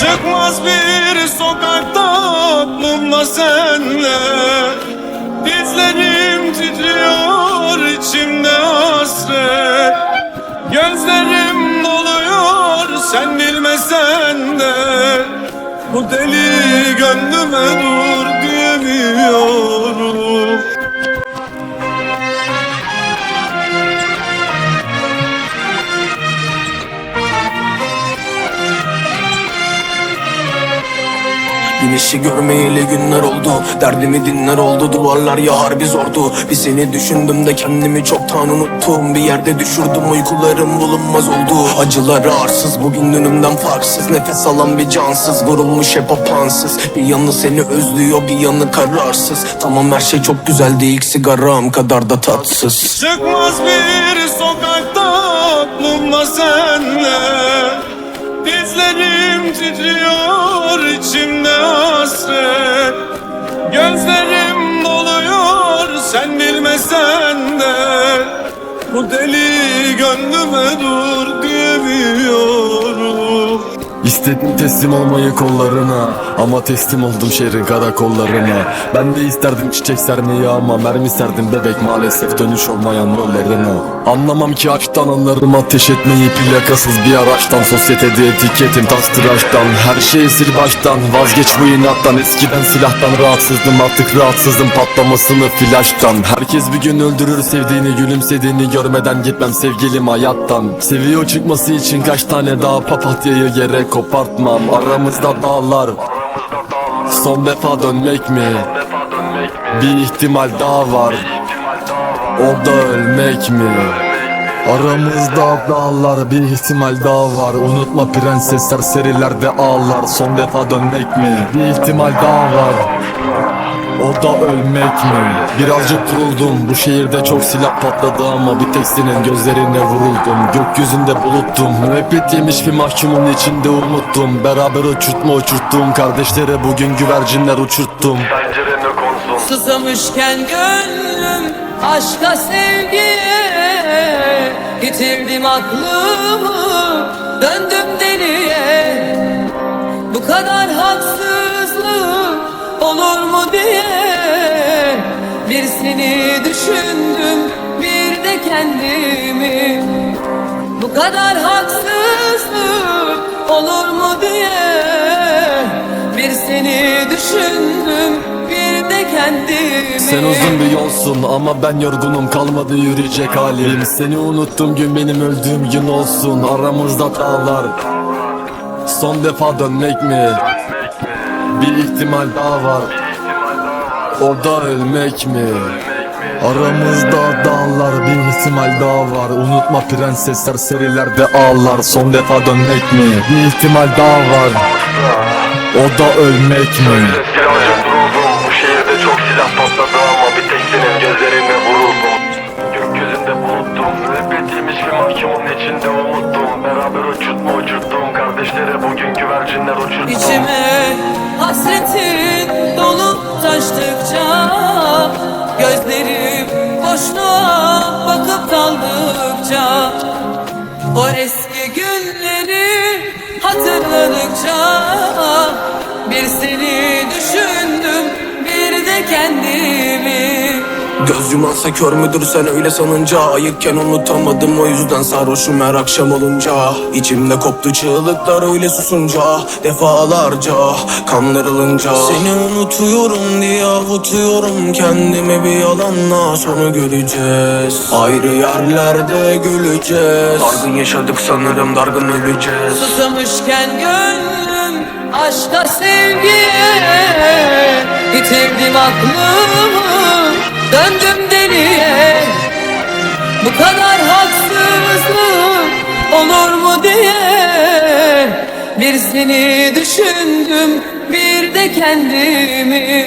Çıkmaz bir sokakta mumla senle. Dizlerim titriyor Bu deli gönlüme dur diyemiyorum Güneşi görmeyeli günler oldu. Derdimi dinler oldu Duvarlar ya harbi zordu. Bir seni düşündüm de kendimi çoktan unuttum. Bir yerde düşürdüm uykularım bulunmaz oldu. Acıları arsız bugün dünümden farksız. Nefes alan bir cansız Vurulmuş hep apansız Bir yanı seni özlüyor bir yanı kararsız. Tamam her şey çok güzeldi ilk sigaram kadar da tatsız. Çıkmaz bir sokakta aklımla senle Dizlerim titriyor içimde hasret. Gözlerim doluyor sen bilmesen de. Bu deli gönlüme dur diyemiyorum İstedim teslim olmayı kollarına Ama teslim oldum şehrin karakollarına. Ben de isterdim çiçek sermeyi ama Mermi serdim bebek maalesef dönüş olmayan rollerine. Anlamam ki aşktan anlarım ateş etmeyi Plakasız bir araçtan Sosyetede etiketim tas Her şeyi sil baştan. Vazgeç bu inattan Eskiden silahtan rahatsızdım artık rahatsızım Patlamasını flaştan. Herkes bir gün öldürür sevdiğini Gülümsediğini görmeden gitmem sevgilim hayattan. Seviyor çıkması için kaç tane daha papatyayı yere kopartmam Aramızda dağlar Son defa dönmek mi? Bir ihtimal daha var O da ölmek mi? Aramızda dağlar bir ihtimal daha var Unutma prensesler serilerde ağlar Son defa dönmek mi? Bir ihtimal daha var o da ölmek mi? Birazcık kuruldum Bu şehirde çok silah patladı ama Bir tek senin gözlerine vuruldum. Gökyüzünde buluttum. Müebbet yemiş bir mahkumun içinde umuttum Beraber uçurtma uçurttum. Kardeşlere bugün güvercinler uçurttum. Susamışken gönlüm aşka sevgiye. Yitirdim aklımı döndüm deliye. Bu kadar seni düşündüm bir de kendimi. Bu kadar haksızlık olur mu diye Bir seni düşündüm bir de kendimi. Sen uzun bir yolsun ama ben yorgunum kalmadı yürüyecek halim. Seni unuttum gün benim öldüğüm gün olsun. Aramızda dağlar. Son defa dönmek mi? Bir ihtimal daha var. O da ölmek mi? Aramızda dağlar bir ihtimal daha var Unutma prensesler serilerde ağlar Son defa dönmek mi? Bir ihtimal daha var O da ölmek mi? Birazcık duruldum Bu şehirde çok silah patladı ama Bir tek senin gözlerine vuruldum Gökyüzünde buluttum Müebbet yemiş bir mahkumun içinde umuttum Beraber uçurtma uçurttum Kardeşlere bugün güvercinler uçurttum İçime hasretin dolup taştıkça Gözlerim O eski günleri hatırladıkça Bir seni düşündüm bir de kendimi Göz yumansa kör müdür sen öyle sanınca. Ayıkken unutamadım o yüzden sarhoşum her akşam olunca. İçimde koptu çığlıklar öyle susunca Defalarca kandırılınca. Seni unutuyorum diye avutuyorum Kendimi bir yalanla. Sonu göreceğiz Ayrı yerlerde güleceğiz. Dargın yaşadık sanırım dargın öleceğiz. Susamışken gönlüm aşka sevgiye Yitirdim aklımı döndüm deliye. Bu kadar haksızlık olur mu diye. Bir seni düşündüm bir de kendimi